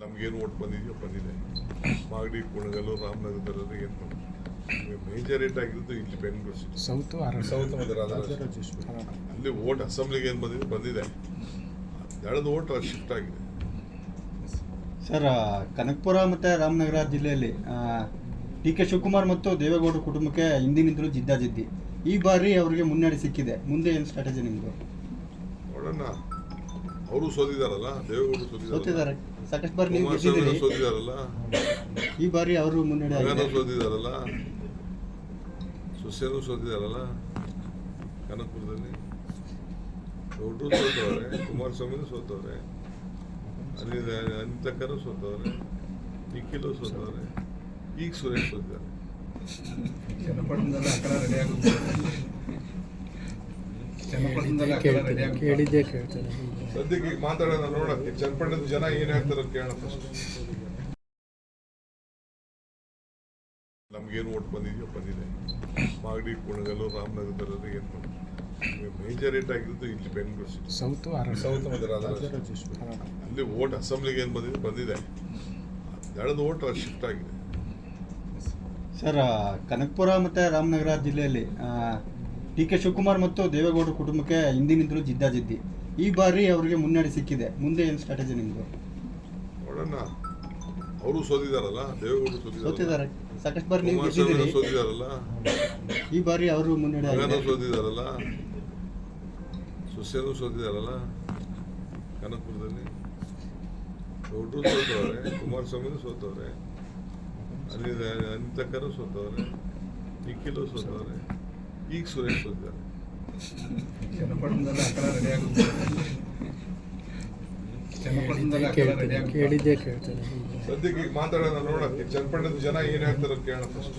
ನಮ್ಗೇನು ಓಟ್ ಬಂದಿದೆಯೋ ಬಂದಿದೆ. ಮಾಗಡಿ ಕುಣಗಲ್ಲು ರಾಮನಗರದಲ್ಲೆಲ್ಲ ಏನು ಬಂದಿದೆ ಮೇಜರ್ ಏಟ್ ಆಗಿರೋದು ಇಲ್ಲಿ ಬೆಂಗಳೂರು ಸಿಟಿ ಸೌತ್ ಸೌತ್ ಅಲ್ಲಿ ಓಟ್ ಅಸೆಂಬ್ಲಿಗೆ ಏನು ಬಂದಿದೆ? ಬಂದಿದೆ. ದಳದ ಓಟ್ ಅಲ್ಲಿ ಶಿಫ್ಟ್ ಆಗಿದೆ. ಸರ್ ಕನಕಪುರ ಮತ್ತು ರಾಮನಗರ ಜಿಲ್ಲೆಯಲ್ಲಿ ಡಿ ಕೆ ಶಿವಕುಮಾರ್ ಮತ್ತು ದೇವೇಗೌಡರ ಕುಟುಂಬಕ್ಕೆ ಹಿಂದಿನಿಂದಲೂ ಜಿದ್ದಾಜಿದ್ದಿ. ಈ ಬಾರಿ ಅವರಿಗೆ ಮುನ್ನಡೆ ಸಿಕ್ಕಿದೆ. ಮುಂದೆ ಏನು ಸ್ಟ್ರಾಟಜಿ ನಿಮ್ಮದು ನೋಡೋಣ. ಅವರು ಸೋತಿದಾರಲ್ಲ ದೇವೇಗೌಡರು ಸೋತಿದ್ದಾರೆ. ಸಾಕಷ್ಟು ಬಾರಿ ನೀವು ಕುಮಾರಸ್ವಾಮಿ ಗೆದ್ದಿದ್ದೀರಿ. ಸೋತಿದಾರಲ್ಲ. ಈ ಬಾರಿ ಅವರು ಮುನ್ನಡೆ ಮಗನೂ ಅವರು ಸೋತಿದಾರಲ್ಲ. ಸೊಸೆನೂ ಸೋತಿದಾರಲ್ಲ. ಕನಕಪುರದಲ್ಲಿ. ದೊಡ್ಡರು ಸೋತವ್ರೆ ಕುಮಾರಸ್ವಾಮಿನೂ ಸೋತವ್ರೆ. ಅನಿಲ್ ಅನಿತಕ್ಕರು ಸೋತವ್ರೆ. ನಿಖಿಲು ಸೋತವ್ರೆ. ಈಗ ಸುರೇಶ್ ಸೋತಿದ್ದಾರೆ. ಚನ್ನಪಟ್ಟಣದಲ್ಲಿ ಅಕ್ಕಳ ರೆಡಿ ಆಗುತ್ತೆ. ಆಗುತ್ತೆ ಕೇಳಿದ್ದೆ ಕೇಳ್ತಾರೆ. ಸದ್ಯಕ್ಕೆ ಈಗ ಮಾತಾಡೋಣ ನೋಡಕ್ಕೆ ಚನ್ನಪಟ್ಟಣದ ಜನ ಏನ್ ಹೇಳ್ತಾರೋ ಕೇಳೋಣ ಫಸ್ಟ್ ನಮ್ಗೇನು ಓಟ್ ಬಂದಿದೆಯೋ ಬಂದಿದೆ. ಮಾಗಡಿ ಕುಣಗಲ್ಲು ರಾಮನಗರದಲ್ಲಿ ಏನು ಮೇಜರ್ ಏಟ್ ಆಗಿರೋದು ಇಲ್ಲಿ Bengaluru city south or south ಮತ್ತು ರಾಜರಾಜೇಶ್ವರಿ ಅಲ್ಲಿ ಓಟ್ ಅಸೆಂಬ್ಲಿಗೆ ಏನು ಬಂದಿದೆ? ಬಂದಿದೆ. ದಳದ ಓಟ್ ಶಿಫ್ಟ್ ಆಗಿದೆ. ಸರ್ ಕನಕಪುರ ಮತ್ತು ರಾಮನಗರ ಜಿಲ್ಲೆಯಲ್ಲಿ ಡಿ ಕೆ ಶಿವಕುಮಾರ್ ಮತ್ತು ದೇವೇಗೌಡರ ಕುಟುಂಬಕ್ಕೆ ಹಿಂದಿನಿಂದಲೂ ಜಿದ್ದಾಜಿದ್ದಿ ಈ ಬಾರಿ ಅವರಿಗೆ ಮುನ್ನಡೆ ಸಿಕ್ಕಿದೆ. ಮುಂದೆ ಏನು ಸ್ಟ್ರಾಟಜಿ ನಿಮ್ಮದು ನೋಡೋಣ ಅವರು ಸೋತಿದಾರಲ್ಲ ದೇವೇಗೌಡರು ಸೋತಿದ್ದಾರೆ. ಸಾಕಷ್ಟು ಬಾರಿ ನೀವು ಕುಮಾರಸ್ವಾಮಿ ಗೆದ್ದಿದ್ದೀರಿ. ಸೋತಿದಾರಲ್ಲ. ಈ ಬಾರಿ ಅವರು ಮುನ್ನಡೆ ಮಗನೂ ಆಗಿದೆ. ಸೋತಿದಾರಲ್ಲ. ಸೊಸೆನೂ ಸೋತಿದಾರಲ್ಲ. ಕನಕಪುರದಲ್ಲಿ. ದೊಡ್ಡರು ಸೋತವ್ರೆ ಕುಮಾರಸ್ವಾಮಿನೂ ಸೋತವ್ರೆ. ಅಲ್ಲಿ ಅನಿತಕ್ಕರು ಸೋತವ್ರೆ ನಿಖಿಲು ಸೋತವ್ರೆ. ಈಗ ಸುರೇಶ್ ಬಂದಿದ್ದಾರೆ ಸದ್ಯಕ್ಕೆ ಈಗ ಮಾತಾಡೋಣ ನೋಡಕ್ಕೆ ಚನ್ನಪಟ್ಟಣದ ಜನ ಏನ್ ಹೇಳ್ತಾರೋ ಕೇಳೋಣ ಫಸ್ಟ್